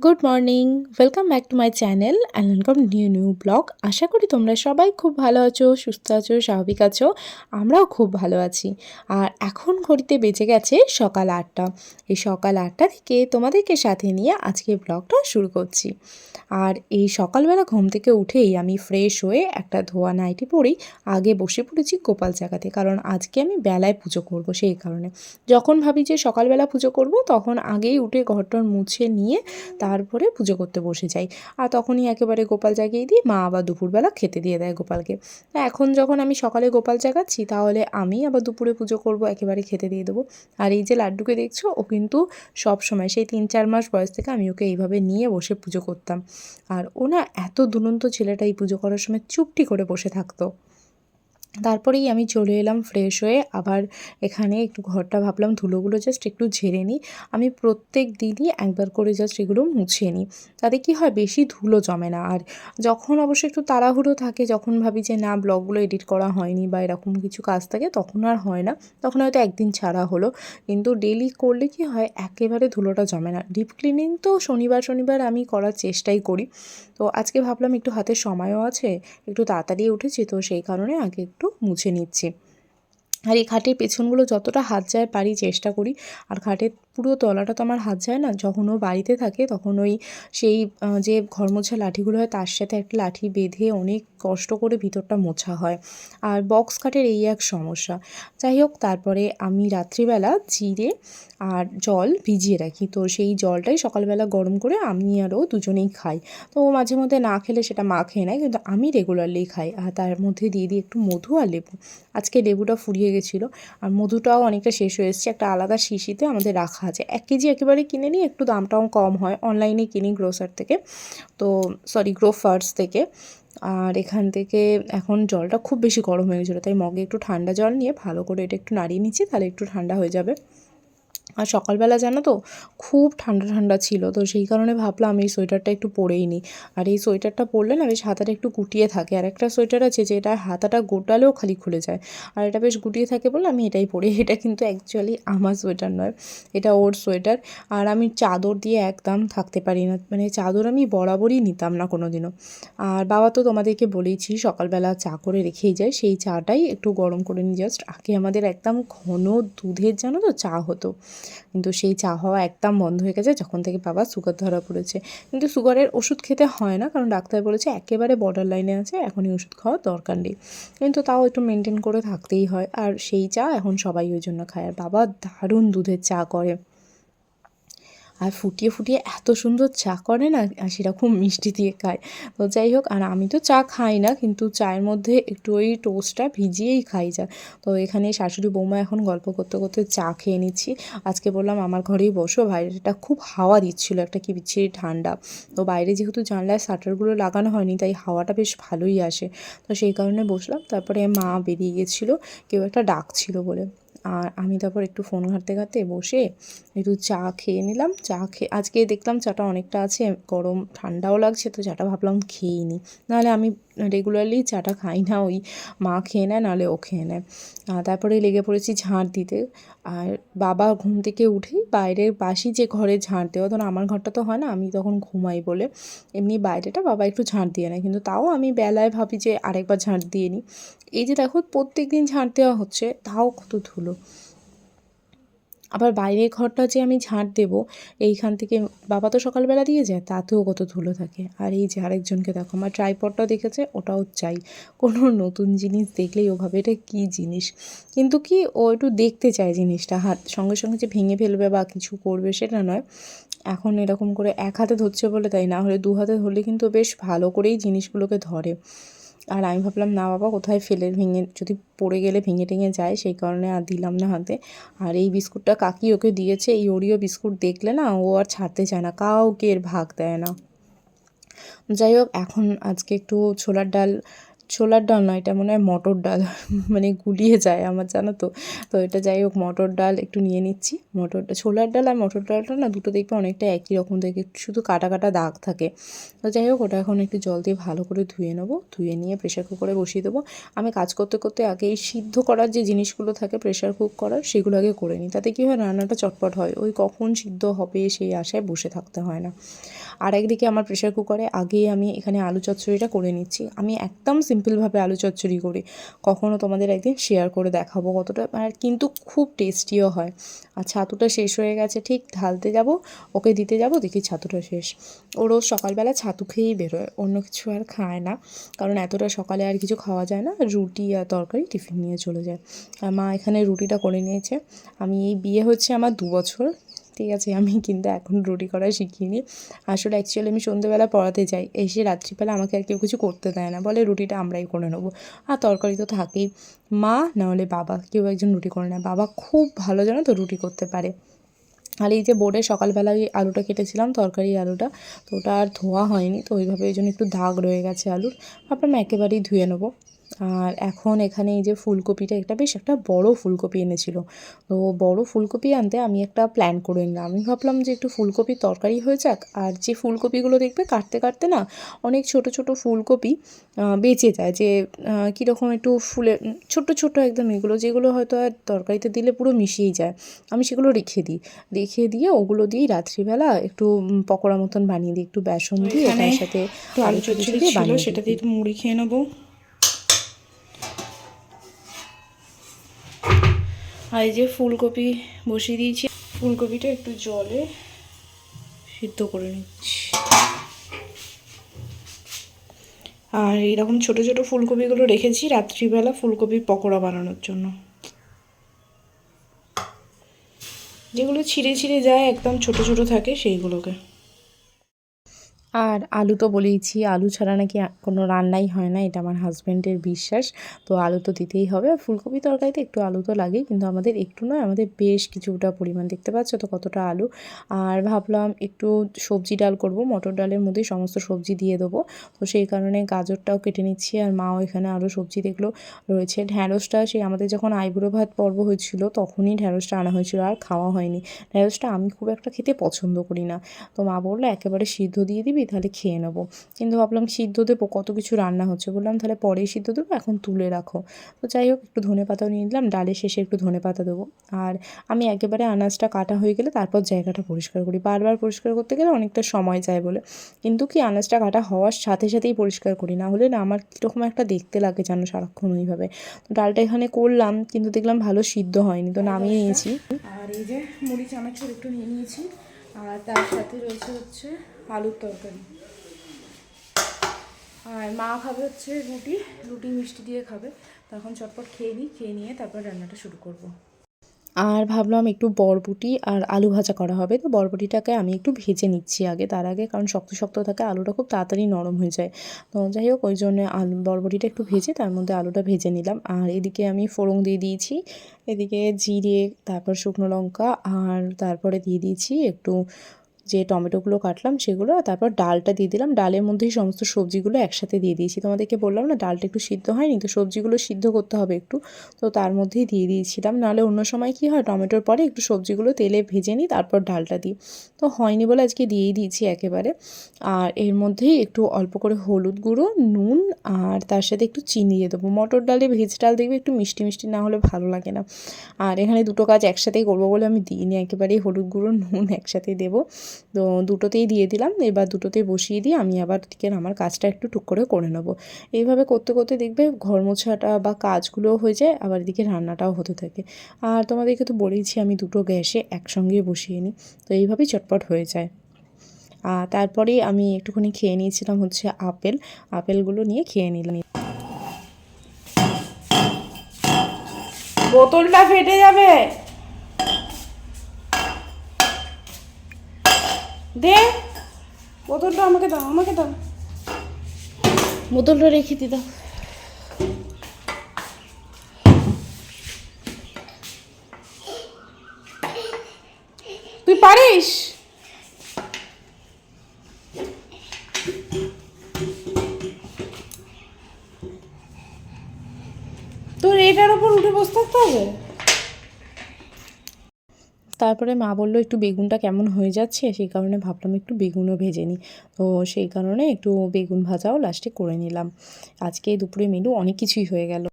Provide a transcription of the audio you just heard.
Good morning welcome back to my channel and welcome new new blog আশা করি তোমরা সবাই খুব ভালো আছো, সুস্থ আছো, স্বাভাবিক আছো। আমরাও খুব ভালো আছি। আর এখন ঘড়িতে বেঁচে গেছে সকাল আটটা। এই সকাল আটটা থেকে তোমাদেরকে সাথে নিয়ে আজকে ব্লগটা শুরু করছি। আর এই সকালবেলা ঘুম থেকে উঠেই আমি ফ্রেশ হয়ে একটা ধোয়া নাইটি পরেই আগে বসে পড়েছি গোপাল জাগাতে কারণ আজকে আমি বেলায় পুজো করব সেই কারণে। যখন ভাবি যে সকালবেলা পুজো করব, তখন আগেই উঠে ঘরটর মুছে নিয়ে তারপরে পুজো করতে বসে যাই। আর তখনই একেবারে গোপাল জাগিয়ে দিই, মা আবার দুপুরবেলা খেতে দিয়ে দেয় গোপালকে। এখন যখন আমি সকালে গোপাল জাগাচ্ছি, তাহলে আমি আবার দুপুরে পুজো করব, একেবারে খেতে দিয়ে দেবো। আর এই যে লাড্ডুকে দেখছ, ও কিন্তু সব সময়, সেই তিন চার মাস বয়স থেকে আমি ওকে এইভাবে নিয়ে বসে পুজো করতাম। আর ও না এত দুরন্ত ছেলেটা এই পুজো করার সময় চুপটি করে বসে থাকতো। তারপরেই আমি চলে এলাম ফ্রেশ হয়ে। আবার এখানে একটু ঘরটা ভাবলাম ধুলোগুলো জাস্ট একটু ঝেড়ে নিই। আমি প্রত্যেক দিনই একবার করে জাস্ট এগুলো মুছিয়ে নিই। তাতে কি হয়, বেশি ধুলো জমে না। আর যখন অবশ্য একটু তাড়াহুড়ো থাকে, যখন ভাবি যে না, ব্লগগুলো এডিট করা হয়নি বা এরকম কিছু কাজ থাকে, তখন আর হয় না। তখন হয়তো একদিন ছাড়া হলো। কিন্তু ডেলি করলে কি হয়, একেবারে ধুলোটা জমে না। ডিপ ক্লিনিং তো শনিবার শনিবার আমি করার চেষ্টাই করি। তো আজকে ভাবলাম একটু হাতে সময়ও আছে, একটু তাড়াতাড়ি উঠেছি, তো সেই কারণে আগে একটু মুছে নিচ্ছি। আর এই খাটের পেছনগুলো যতটা হাত যায় পারি চেষ্টা করি আর খাটের পুরো তলাটা তো আমার হাত যায় না। যখন ও বাড়িতে থাকে তখন ওই সেই যে ঘর মোছা লাঠিগুলো হয় তার সাথে একটা লাঠি বেঁধে অনেক কষ্ট করে ভিতরটা মোছা হয়। আর বক্স খাটের এই এক সমস্যা। যাই হোক, তারপরে আমি রাত্রিবেলা জিরে আর জল ভিজিয়ে রাখি। তো সেই জলটাই সকালবেলা গরম করে আমি আর ও দুজনেই খাই। তো মাঝে মধ্যে না খেলে সেটা মা খেয়ে নেয় কিন্তু আমি রেগুলারলি খাই। আর তার মধ্যে দিয়ে দিই একটু মধু আর লেবু। আজকে লেবুটা ফুরিয়ে গেছিল। আর মধুটাও অনেকটা শেষ হয়ে এসেছে। একটা আলাদা শিশিতে আমাদের রাখা আছে এক কেজি একেবারে কিনে নিই একটু দামটাও কম হয় অনলাইনে কিনি গ্রোসার থেকে। তো সরি গ্রোফার্স থেকে। আর এখান থেকে এখন জলটা খুব বেশি গরম হয়ে গেছিল, তাই মগে একটু ঠান্ডা জল নিয়ে ভালো করে এটা একটু নাড়িয়ে নিচ্ছি, তাহলে একটু ঠান্ডা হয়ে যাবে। আর সকালবেলা জানো তো, খুব ঠান্ডা ঠান্ডা ছিল, তো সেই কারণে ভাবলাম এই সোয়েটারটা একটু পরেই নিই আর এই সোয়েটারটা পরলে না বেশ হাতাটা একটু গুটিয়ে থাকে, আর একটা সোয়েটার আছে যেটা হাতাটা গোটালেও খালি খুলে যায়, আর এটা বেশ গুটিয়ে থাকে বলে আমি এটাই পরি, এটা কিন্তু অ্যাকচুয়ালি আমার সোয়েটার নয়, এটা ওর সোয়েটার, আর আমি চাদর দিয়ে একদম থাকতে পারি না মানে চাদর আমি বরাবরই নিতাম না কোনো দিনও আর বাবা তো তোমাদেরকে বলেইছি সকালবেলা চা করে রেখেই যায়, সেই চাটাই একটু গরম করে নিই জাস্ট আগে আমাদের একদম ঘন দুধের জানো তো চা হতো কিন্তু সেই চা হওয়া একদম বন্ধ হয়ে গেছে যখন থেকে বাবা সুগার ধরা পড়েছে। কিন্তু সুগারের ওষুধ খেতে হয় না, কারণ ডাক্তার বলেছে একেবারে বর্ডার লাইনে আছে, এখনই ওষুধ খাওয়া দরকার নেই। কিন্তু তাও একটু মেনটেন করে থাকতেই হয়। আর সেই চা এখন সবাই ওই জন্য খায়। আর বাবা দারুণ দুধের চা করে। আর ফুটিয়ে ফুটিয়ে এত সুন্দর চা করে না খুব মিষ্টি দিয়ে খায়। তো যাই হোক, আর আমি তো চা খাই না, কিন্তু চায়ের মধ্যে একটু ওই টোস্টটা ভিজিয়েই খাই যা। তো এখানে শাশুড়ি বৌমা এখন গল্প করতে করতে চা খেয়ে নিচ্ছি। আজকে বললাম আমার ঘরেই বসো বাইরেটা খুব হাওয়া দিচ্ছিল, একটা কি বিচ্ছিরি ঠান্ডা। তো বাইরে যেহেতু জানলায় শাটারগুলো লাগানো হয়নি, তাই হাওয়াটা বেশ ভালোই আসে। তো সেই কারণে বসলাম, তারপরে মা বেরিয়ে গেছিল, কেউ একটা ডাকছিল বলে। আর আমি তারপর একটু ফোন ঘাঁটতে ঘাঁটতে বসে একটু চা খেয়ে নিলাম। চা খেয়ে আজকে দেখলাম চাটা অনেকটা আছে, গরম ঠান্ডাও লাগছে, তো চাটা ভাবলাম খেয়েই নিই নাহলে আমি রেগুলারলি চাটা খাই না, ওই মা খেয়ে নেয়, নাহলে ও খেয়ে নেয়। তারপরে লেগে পড়েছি ঝাঁট দিতে। আর বাবা ঘুম থেকে উঠেই বাইরের বাসি যে ঘরে ঝাঁট দেওয়া ধরো আমার ঘরটা তো হয় না, আমি তখন ঘুমাই বলে। এমনি বাইরেটা বাবা একটু ঝাঁট দিয়ে নেয়। কিন্তু তাও আমি বেলায় ভাবি যে আরেকবার ঝাঁট দিয়ে নিই। এই যে দেখো প্রত্যেক দিন ঝাঁট দেওয়া হচ্ছে, তাও কত ধুলো। আবার বাইরের ঘরটা যে আমি ঝাঁট দেবো, এইখান থেকে বাবা তো সকালবেলা দিয়ে যায়, তাতেও কত ধুলো থাকে। আর এই যে আরেকজনকে দেখো, আমার ট্রাইপডটাও দেখেছে, ওটাও চাই। কোনো নতুন জিনিস দেখলেই ওভাবে, এটা কী জিনিস? কিন্তু কি, ও একটু দেখতে চায় জিনিসটা, হাত, সঙ্গে সঙ্গে যে ভেঙে ফেলবে বা কিছু করবে সেটা নয়। এখন এরকম করে এক হাতে ধরছে বলে তাই, না হলে দু হাতে ধরলে কিন্তু বেশ ভালো করেই জিনিসগুলোকে ধরে। আর আমি ভাবলাম, না বাবা, কোথায় ফেলে ভেঙে, যদি পড়ে গেলে ভেঙে টেঙে যায়, সেই কারণে আর দিলাম না হাতে। আর এই বিস্কুটটা কাকি ওকে দিয়েছে, এই ওরিও বিস্কুট দেখলে না, ও আর ছাড়তে চায় না, কাউকে এর ভাগ দেয় না। যাই হোক, এখন আজকে একটু ছোলার ডাল ছোলার ডাল নয়, এটা মনে হয় মটর ডাল। মানে গুলিয়ে যায় আমার, জানো তো? তো এটা যাই হোক, মটর ডাল একটু নিয়ে নিচ্ছি। মটর ছোলার ডাল আর মটর ডালটা না দুটো দেখবে অনেকটা একই রকম, দেখে শুধু কাটা কাটা দাগ থাকে। তো যাই হোক, ওটা এখন একটু জল দিয়ে ভালো করে ধুয়ে নেব। ধুয়ে নিয়ে প্রেশার কুকারে বসিয়ে দেবো। আমি কাজ করতে করতে আগে এই সিদ্ধ করার যে জিনিসগুলো থাকে প্রেশার কুক করার, সেগুলো আগে করে নিই। তাতে কী হয়, রান্নাটা চটপট হয়। ওই কখন সিদ্ধ হবে সেই আশায় বসে থাকতে হয় না। আর একদিকে আমার প্রেশার কুকারে আগেই আমি এখানে আলু চচ্চড়িটা করে নিচ্ছি। আমি একদম সিম্পলভাবে আলু চচ্চড়ি করি। কখনও তোমাদের একদিন শেয়ার করে দেখাবো কতটা, আর কিন্তু খুব টেস্টিও হয়। আর ছাতুটা শেষ হয়ে গেছে, ঠিক ঢালতে যাব, ওকে দিতে যাব, দেখি ছাতুটা শেষ। ও রোজ সকালবেলা ছাতু খেয়েই বেরোয়, অন্য কিছু আর খায় না। কারণ এতটা সকালে আর কিছু খাওয়া যায় না, রুটি আর তরকারি টিফিন নিয়ে চলে যায়। আর মা এখানে রুটিটা করে নিয়েছে। আমি এই বিয়ে হচ্ছে আমার দু বছর। ঠিক আছে, আমি কিন্তু এখন রুটি করা শিখিনি। আসলে অ্যাকচুয়ালি আমি সন্ধ্যেবেলা পড়াতে যাই, এসে রাত্রিবেলা আমাকে আর কেউ কিছু করতে দেয় না, বলে রুটিটা আমরাই করে নেব। আর তরকারি তো থাকেই। মা, নাহলে বাবা, কেউ একজন রুটি করে নেয়। বাবা খুব ভালো জানো তো রুটি করতে পারে। আর এই যে বোর্ডে সকালবেলায় আলুটা কেটেছিলাম, তরকারি আলুটা, তো ওটা আর ধোয়া হয়নি, তো ওইভাবে ওই জন্য একটু দাগ রয়ে গেছে আলুর। ভাবলাম একেবারেই ধুয়ে নেব। আর এখন এখানে এই যে ফুলকপিটা একটা বেশ একটা বড় ফুলকপি এনেছিল। তো বড় ফুলকপি আনতে আমি একটা প্ল্যান করে নিলাম। আমি ভাবলাম যে একটু ফুলকপির তরকারি হয়ে যাক আর যে ফুলকপিগুলো দেখবে কাটতে কাটতে না অনেক ছোট ছোট ফুলকপি বেঁচে যায়। যে কীরকম একটু ফুলে ছোট ছোট একদম এগুলো যেগুলো হয়তো আর তরকারিতে দিলে পুরো মিশিয়েই যায়। আমি সেগুলো রেখে দিই। রেখে দিয়ে ওগুলো দিয়েই রাত্রিবেলা একটু পকোড়া মতন বানিয়ে দিই। একটু বেসন দিয়ে তার সাথে আলু চচ্চড়ি দিয়ে বানিয়ে সেটা দিয়ে একটু মুড়ি খেয়ে নেব। আর যে ফুলকপি বসিয়ে দিয়েছি। ফুলকপিটা একটু জলে সিদ্ধ করে নিচ্ছি। আর এইরকম ছোট ছোট ফুলকপিগুলো রেখেছি রাত্রিবেলা ফুলকপির পকোড়া বানানোর জন্য। যেগুলো ছিঁড়ে ছিঁড়ে যায়, একদম ছোট ছোট থাকে সেইগুলোকে। আর আলু তো বলেইছি, আলু ছাড়া নাকি কোনো রান্নাই হয় না, এটা আমার হাজব্যান্ডের বিশ্বাস। তো আলু তো দিতেই হবে। ফুলকপি তরকারিতে একটু আলু তো লাগেই, কিন্তু আমাদের একটু নয়, আমাদের বেশ কিছুটা পরিমাণ, দেখতে পাচ্ছ তো কতটা আলু। আর ভাবলাম একটু সবজি ডাল করব, মটর ডালের মধ্যে সমস্ত সবজি দিয়ে দেবো। তো সেই কারণে গাজরটাও কেটে নিচ্ছি, আর মাও এখানে আরও সবজি দেখল, রয়েছে ঢ্যাঁড়সটা। সেই আমাদের যখন আইবুড়ো ভাত পর্ব হয়েছিল, তখনই ঢ্যাঁড়সটা আনা হয়েছিল, আর খাওয়া হয়নি। ঢ্যাঁড়সটা আমি খুব একটা খেতে পছন্দ করি না। তো মা বলল, একেবারে সিদ্ধ দিয়ে দিবি তাহলে খেয়ে নেব। কিন্তু ভাবলাম সিদ্ধ দেবো, কত কিছু রান্না হচ্ছে। বললাম, তাহলে পরেই সিদ্ধ দেবো, এখন তুলে রাখো। তো যাই হোক, একটু ধনে পাতাও নিয়ে নিলাম, ডালের শেষে একটু ধনে পাতা দেবো। আর আমি একেবারে আনাজটা কাটা হয়ে গেলে তারপর জায়গাটা পরিষ্কার করি। বারবার পরিষ্কার করতে গেলে অনেকটা সময় যায় বলে। কিন্তু কি, আনাজটা কাটা হওয়ার সাথে সাথেই পরিষ্কার করি। না হলে না আমার কীরকম একটা দেখতে লাগে যেন সারাক্ষণ ওইভাবে। তো ডালটা এখানে করলাম, কিন্তু দেখলাম ভালো সিদ্ধ হয়নি, তো নামিয়ে নিয়েছি। আর এই যে মুড়ি চানাচুর একটু নিয়ে নিয়েছি। আর তার সাথে রয়েছে হচ্ছে আলুর তরকারি আর মা খাবে হচ্ছে রুটি রুটি মিষ্টি দিয়ে খাবে তখন চটপট খেয়ে নিই, খেয়ে নিয়ে তারপর রান্নাটা শুরু করব। আর ভাবলাম একটু বরবটি আর আলু ভাজা করা হবে। তো বরবটিটাকে আমি একটু ভেজে নিচ্ছি আগে, তার আগে কারণ শক্ত শক্ত থাকে, আলুটা খুব তাড়াতাড়ি নরম হয়ে যায়। তো যাই হোক, ওই জন্য আলু, বরবটিটা একটু ভেজে তার মধ্যে আলুটা ভেজে নিলাম। আর এদিকে আমি ফোড়ন দিয়ে দিয়েছি, এদিকে জিরে, তারপর শুকনো লঙ্কা, আর তারপরে দিয়ে দিয়েছি একটু যে টমেটোগুলো কাটলাম সেগুলো আর তারপর ডালটা দিয়ে দিলাম। ডালের মধ্যেই সমস্ত সবজিগুলো একসাথে দিয়ে দিয়েছি। তোমাদেরকে বললাম না, ডালটা একটু সিদ্ধ হয়নি তো সবজিগুলো সিদ্ধ করতে হবে একটু। তো তার মধ্যেই দিয়ে দিয়েছিলাম। নাহলে অন্য সময় কী হয়, টমেটোর পরে একটু সবজিগুলো তেলে ভেজে নিই, তারপর ডালটা দিই। তো হয়নি বলে আজকে দিয়েই দিয়েছি একেবারে। আর এর মধ্যেই একটু অল্প করে হলুদ গুঁড়ো, নুন আর তার সাথে একটু চিনি দিয়ে দেবো। মটর ডালে ভেজ ডাল দেখবে একটু মিষ্টি মিষ্টি না হলে ভালো লাগে না। আর এখানে দুটো কাজ একসাথেই করব বলে আমি দিইনি। একেবারেই হলুদ গুঁড়ো, নুন একসাথে দেবো। তো দুটোতেই দিয়ে দিলাম। এবার দুটোতেই বসিয়ে দিয়ে আমি আবার দিকে আমার কাজটা একটু টুক করে করে নেব। এইভাবে করতে করতে দেখবে ঘর মোছাটা বা কাজগুলোও হয়ে যায়, আবার এদিকে রান্নাটাও হতে থাকে। আর তোমাদেরকে তো বলেইছি আমি দুটো গ্যাসে একসঙ্গে বসিয়ে নিই, তো এইভাবেই চটপট হয়ে যায়। আর তারপরেই আমি একটুখানি খেয়ে নিয়েছিলাম হচ্ছে আপেল। আপেলগুলো নিয়ে খেয়ে নিলাম। বোতলটা ফেটে যাবে। দে। বোতলটা আমাকে দাও আমাকে দাও। বোতলটা রেখে দি দাও। তুই পারিস? তোর এটার উপর উঠে বসে থাকতে হবে? তারপরে মা বলল, একটু বেগুনটা কেমন হয়ে যাচ্ছে? সেই কারণে ভাবলাম একটু বেগুনও ভেজে নিই। তো সেই কারণে একটু বেগুন ভাজাও লাস্টে করে নিলাম। আজকে দুপুরে মেনু অনেক কিছুই হয়ে গেল।